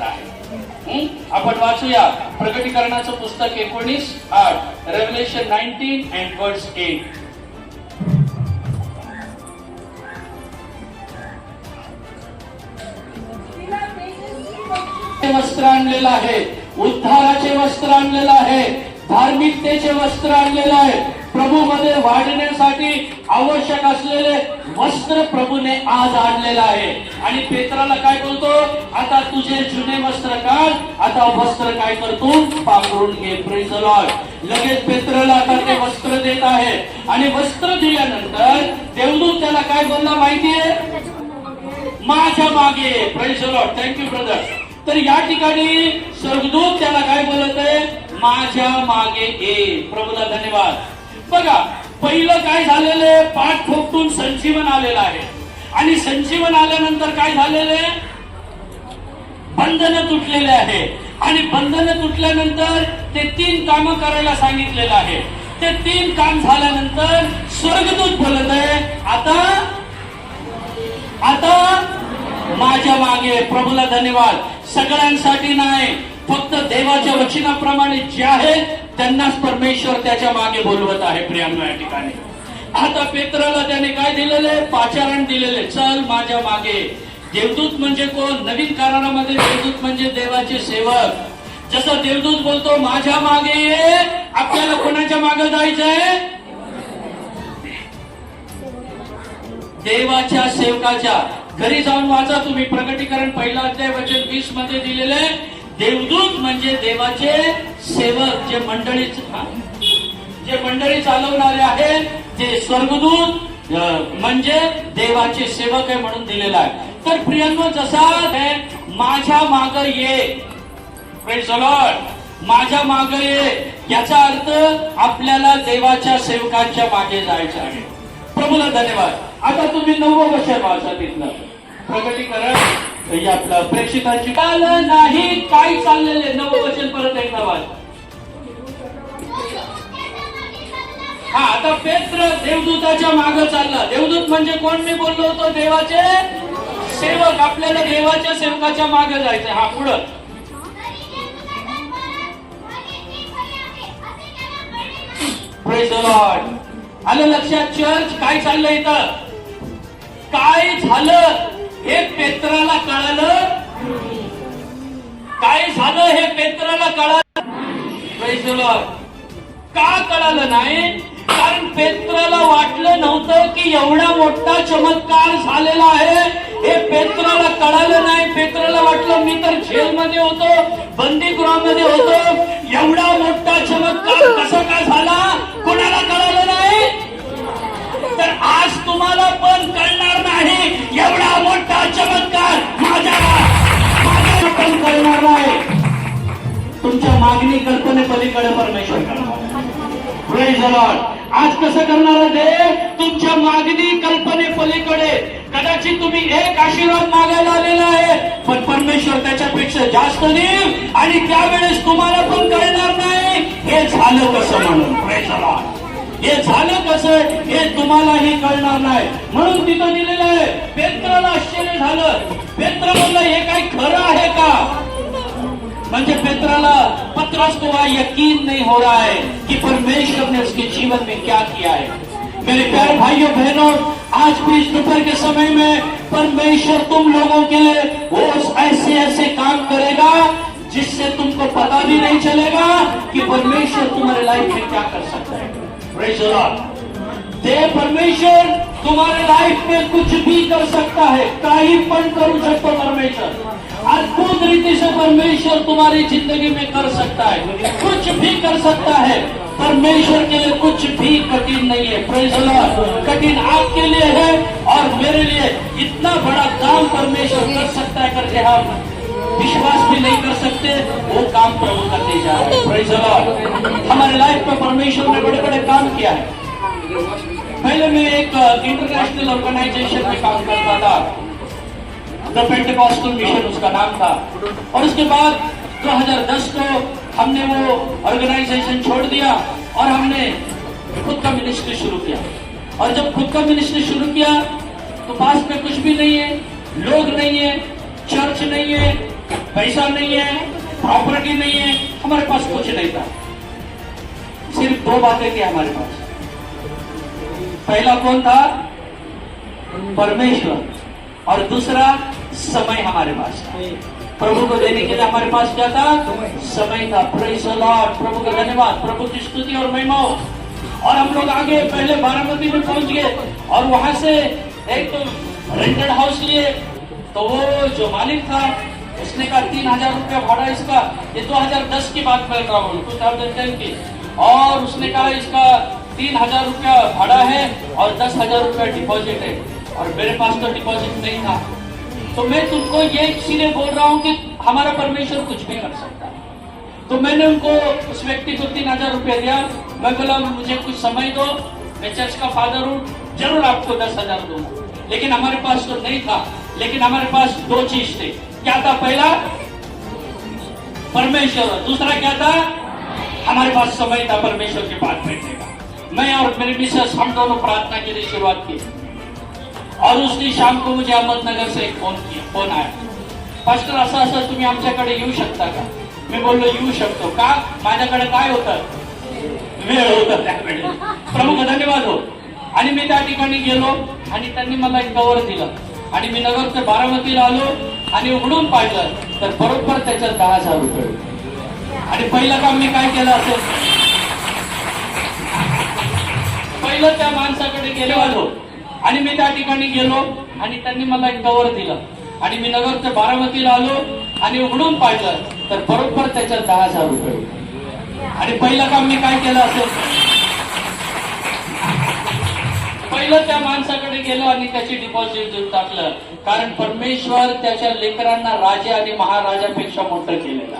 आपण वाचूया. प्रगटीकरणाचं पुस्तक एकोणीस आठ Revelation nineteen and words eight वस्त्र आणलेलं आहे. उद्धाराचे वस्त्र आणलेलं आहे. धार्मिकतेचे वस्त्र आणलेलं आहे. प्रभू मध्ये वाढण्यासाठी आवश्यक असलेले वस्त्र प्रभूने आज आणलेलं आहे. आणि पेत्राला काय बोलतो? आता तुझे जुने वस्त्र काढ आता वस्त्र काय करतो? पांघरून घे प्रेज लॉर्ड लगेच पेत्राला आता ते वस्त्र देत आहे. आणि वस्त्र दिल्यानंतर देवदूत त्याला काय बोलला माहितीये? माझ्या मागे प्रेज लॉर्ड थँक्यू ब्रदर तर या ठिकाणी स्वर्गदूत त्याला काय बोलत आहे? माझ्या मागे ये. प्रभूला धन्यवाद. बघा पहिलं काय झालेलं आहे? पाठ ठोकतून संजीवन आलेलं आहे. आणि संजीवन आल्यानंतर काय झालेलं आहे? बंधन तुटलेले आहे. आणि बंधन तुटल्यानंतर ते तीन काम करायला सांगितलेलं आहे. ते तीन काम झाल्यानंतर स्वर्गदूत बोलत आहे आता आता माझ्या मागे प्रभूला धन्यवाद. सगळ्यांसाठी नाही फक्त देवाच्या वचनाप्रमाणे जे आहेत त्यांनाच परमेश्वर त्याच्यामागे बोलवत आहे प्रियांना या ठिकाणी. आता पेत्राला त्याने काय दिलेले पाचारण दिलेले चल माझ्या मागे. देवदूत म्हणजे कोण? नवीन करारामध्ये देवदूत म्हणजे देवाचे सेवक. जसं देवदूत बोलतो माझ्या मागे ये आपल्याला कोणाच्या मागे जायचंय देवाच्या सेवकाच्या. घरी जाऊन वाचा तुम्ही. प्रगटीकरण पहिला अध्याय वचन वीसमध्ये दिलेले देवदूत म्हणजे देवाचे सेवक जे मंडळीच जे मंडळी चालवणारे आहेत ते स्वर्गदूत म्हणजे देवाचे सेवक आहे म्हणून दिलेला आहे. तर प्रियांनो जसा आहे, माझ्या माग ये. माझ्या माग ये. याचा अर्थ आपल्याला देवाच्या सेवकांच्या मागे जायचं आहे. प्रभूला धन्यवाद. आता तुम्ही नववं वर्ष वाचा तिथलं. प्रगतीकरण हे आपलं प्रेक्षकांची काल नाही. काय चाललेले नवं परत एकदा वाच हा आता पेत्र देवदूताच्या मागे चालला. देवदूत म्हणजे कोण? मी बोललो होतो देवाचे सेवक. आपल्याला देवाच्या सेवकाच्या मागे जायचं हा पुढं. आलं लक्षात चर्च काय चाललंय इथं? काय झालं? हे पेत्राला कळालं? काय झालं हे पेत्राला कळालं? का कळालं नाही? कारण पेत्राला वाटलं नव्हतं की एवढा मोठा चमत्कार झालेला आहे. हे पेत्राला कळालं नाही. पेत्राला वाटलं मी तर जेलमध्ये होतो बंदीगृहामध्ये होतो. एवढा मोठा चमत्कार कसा काय झाला? कोणाला कळालं नाही? तर आज तुम्हाला पण कळणार नाही. एवढा मोठा चमत्कार माझ्या माझ्या पण कळणार नाही. तुमच्या मागणी कल्पने पलीकडे परमेश्वर करणार आज कसं करणार आहे तुमच्या मागणी कल्पने पलीकडे. कदाचित तुम्ही एक आशीर्वाद मागायला आलेला आहे. पण परमेश्वर त्याच्यापेक्षा जास्त देईल आणि त्यावेळेस तुम्हाला पण कळणार नाही हे झालं कसं म्हणून. हे झालं कसं हे तुम्हालाही कळणार नाही. म्हणून तिथं दिलेलं आहे पेत्राला आश्चर्य झालं. पेत्र म्हणलं हे काही खरं आहे का? म्हणजे पेत्राला, पत्रस को वह यकीन नहीं हो रहा है कि परमेश्वर ने उसके जीवन में क्या किया है। मेरे प्यारे भाइयों, बहनों, आज भी इस दोपहर के समय में परमेश्वर तुम लोगों के लिए वो ऐसे ऐसे काम करेगा जिससे तुमको पता भी नहीं चलेगा कि परमेश्वर तुम्हारे लाइफ में क्या कर सकता है. ते परमेश्वर, तुम्हारे लाइफ में कुछ भी कर सकता है। काही पण करू शकतो परमेश्वर। रीति से परमेश्वर तुम्हारी ज़िंदगी में कर सकता है। कुछ भी कर सकता है परमेश्वर के लिए कुछ भी कठिन नहीं है। Lord. कठिन आपके लिए है और मेरे लिए। इतना बड़ा काम परमेश्वर कर सकता है करके हम विश्वास भी नहीं कर सकते, वो काम प्रभु करते जा रहे हैं। हमारे लाइफ में परमेश्वर ने बड़े बड़े काम किया है। पहले मैं एक इंटरनेशनल ऑर्गेनाइजेशन में काम करता था। द पेंटिकॉस्टल मिशन उसका नाम था। और उसके बाद 2010 को हमने वो ऑर्गेनाइजेशन छोड़ दिया और हमने खुद का मिनिस्ट्री शुरू किया। और जब खुद का मिनिस्ट्री शुरू किया तो पास में कुछ भी नहीं है, लोग नहीं है चर्च नहीं है, पैसा नहीं है प्रॉपर्टी नहीं है, हमारे पास कुछ नहीं था। सिर्फ़ दो बातें थी हमारे पास। पहला कौन था? परमेश्वर। और दूसरा समय हमारे पास प्रभु को देने के लिए हमारे पास क्या था? समय। था। लॉर्ड प्रभु का धन्यवाद। प्रभु की स्तुति और महिमा। और हम लोग आगे पहले बारामती में पहुँच गए। और वहाँ से एक रेंटेड हाउस लिए। तो वो जो मालिक था उसने कहा तीन हज़ार रुपया भाड़ा इसका। ये 2010 की बात कर रहा हूँ टू थाउज़ेंड टेन की। और उसने कहा इसका तीन हज़ार रुपया भाड़ा है और दस हज़ार रुपया डिपॉजिट है। और मेरे पास तो डिपॉजिट नहीं था। तो मैं तुमको ये इसीलिए बोल रहा हूँ कि हमारा परमेश्वर कुछ भी कर सकता है। तो मैंने उनको उस व्यक्ति को तीन हज़ार रुपया दिया। मैं बोला, मुझे कुछ समय दो, मैं चर्च का फादर हूँ, ज़रूर आपको दस हज़ार दूँगा। लेकिन हमारे पास तो नहीं था। लेकिन हमारे पास दो चीज़ थे। क्या था पहला? परमेश्वर। दूसरा क्या था? हमारे पास समय था परमेश्वर के पास बैठने का। मैं और मेरे मिसेस, हम दोनों प्रार्थना के लिए शुरुआत की। और उसने शाम को मुझे अहमदनगर से एक फोन किया फोन आया। पास्टर असं असं तुम्ही आमच्याकडे येऊ शकता का? मी बोललो येऊ शकतो. का? माझ्याकडे काय होतं? वेळ होता त्यावेळेस प्रमुख धन्यवाद हो. आणि मी त्या ठिकाणी गेलो आणि त्यांनी मला एक कवर दिलं. आणि मी नगर ते बारामतीला आलो आणि उघडून पाहिलं तर बरोबर त्याच्यात दहा हजार रुपये आणि पहिलं काम मी काय केलं असेल पहिलं त्या माणसाकडे गेलो आलो. आणि मी त्या ठिकाणी गेलो आणि त्यांनी मला एक कवर दिलं. आणि मी नगर बारामतीला आलो आणि उघडून पाहिलं तर बरोबर त्याच्यात दहा हजार रुपये. आणि पहिलं काम मी काय केलं असेल पहिलं त्या माणसाकडे गेलो आणि त्याची डिपॉझिट देऊन टाकलं. कारण परमेश्वर त्याच्या लेकरांना राजा आणि महाराजापेक्षा मोठं केलेलं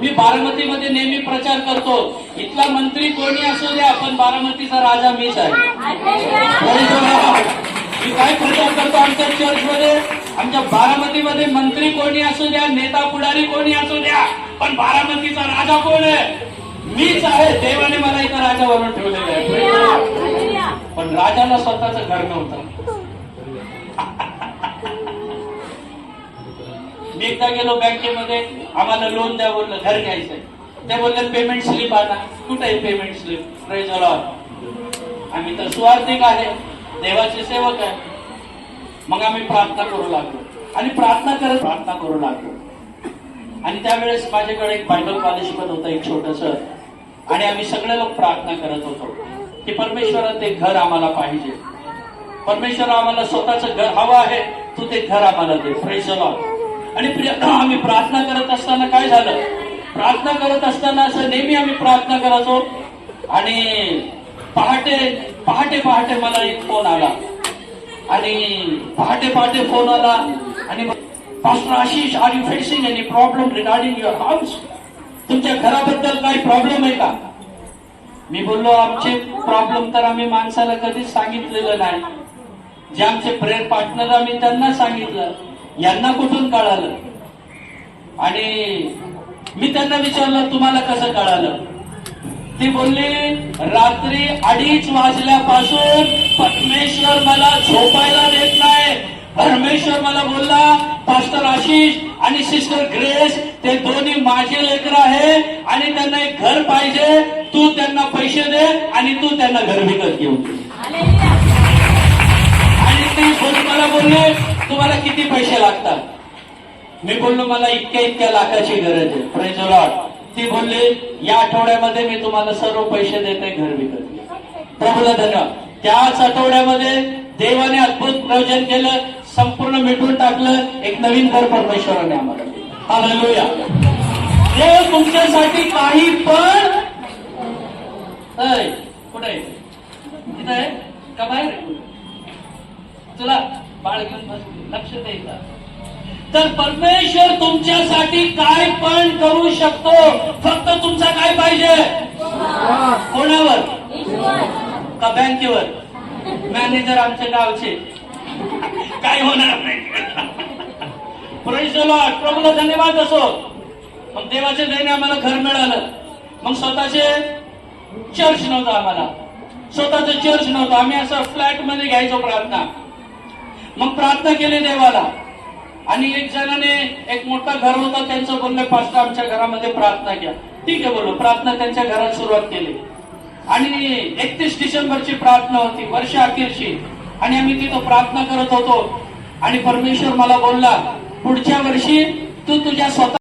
मी बारामतीमध्ये नेहमी प्रचार करतो. इथला मंत्री कोणी असू द्या पण बारामतीचा राजा मीच आहे. मी काय प्रचार करतो आमच्या चर्चमध्ये? आमच्या बारामतीमध्ये मंत्री कोणी असू द्या नेता पुढारी कोणी असू द्या पण बारामतीचा राजा कोण आहे? मीच आहे. देवाने मला इथं राजा बनवून ठेवलेलं आहे. पण राजाला स्वतःच घर नव्हतं. मी एकदा गेलो बँकेमध्ये आम्हाला लोन द्या बोललं घर घ्यायचंय. ते बोलले पेमेंट स्लिप आणा कुठे आहे पेमेंट स्लिप प्रेज आम्ही तर सुवार्थिक आहे. देवाचे सेवक आहे. मग आम्ही प्रार्थना करू लागलो. आणि प्रार्थना करत प्रार्थना करू लागलो. आणि त्यावेळेस माझ्याकडे एक बायबल कॉलेज पण होतं एक छोटस. आणि आम्ही सगळे लोक प्रार्थना करत होतो की परमेश्वरा ते घर आम्हाला पाहिजे. परमेश्वर आम्हाला स्वतःच घर हवं आहे तू ते घर आम्हाला दे. फ्रेश आणि प्रिय आम्ही प्रार्थना करत असताना काय झालं? प्रार्थना करत असताना असं नेहमी आम्ही प्रार्थना करायचो. आणि पहाटे पहाटे पहाटे मला एक फोन आला. आणि पहाटे पहाटे फोन आला. आणि pastor Ashish are you facing any problem regarding your house तुमच्या घराबद्दल काही प्रॉब्लेम आहे का? मी बोललो आमचे प्रॉब्लेम तर आम्ही माणसाला कधीच सांगितलेलं नाही. जे आमचे प्रेयर पार्टनर आम्ही त्यांना सांगितलं. यांना कुठून कळालं? आणि मी त्यांना विचारलं तुम्हाला कसं कळालं? ती बोलली रात्री अडीच वाजल्यापासून परमेश्वर मला झोपायला देत नाही. परमेश्वर मला बोलला पास्टर आशिष आणि सिस्टर ग्रेस ते दोन्ही माझे लेकर आहे आणि त्यांना एक घर पाहिजे. तू त्यांना पैसे दे आणि तू त्यांना घर विकत घेऊन किती पैसे लागतात? मी बोललो मला इतक्या इतक्या लाखाची गरज आहे. प्रेज लॉट ती बोलली या आठवड्यामध्ये मी तुम्हाला सर्व पैसे देते घर विकत. घे. प्रभूला धन्यवाद. त्याच आठवड्यामध्ये देवाने अद्भुत प्रयोजन केलं संपूर्ण मिटवून टाकलं एक नवीन घर परमेश्वराने आम्हाला हा देव तुमच्यासाठी काही पण कुठे आहे? आहे? का बाहेर तुला बाळ घेऊन लक्ष द्यायचं तर परमेश्वर तुमच्यासाठी काय पण करू शकतो फक्त तुमचा काय पाहिजे? कोणावर? का बँकेवर? मॅनेजर आमच्या गावचे. काय होणार नाही. प्रभूला धन्यवाद असो. मग देवाच्या दयने आम्हाला घर मिळालं. मग स्वतःचे चर्च नव्हतं आम्हाला. स्वतःचं चर्च नव्हतं. आम्ही असं फ्लॅटमध्ये घ्यायचो प्रार्थना. प्रार्थना केली देवाला. आणि एक जणाने एक मोठा घर होता त्यांचं बोललं पास्टर आमच्या घरामध्ये प्रार्थना घ्या. ठीक आहे बोललो. प्रार्थना त्यांच्या घरात सुरुवात केली. आणि एकतीस डिसेंबरची प्रार्थना होती वर्ष अखेरची. आणि आम्ही तिथं प्रार्थना करत होतो. आणि परमेश्वर मला बोलला पुढच्या वर्षी तू तुझ्या स्वतः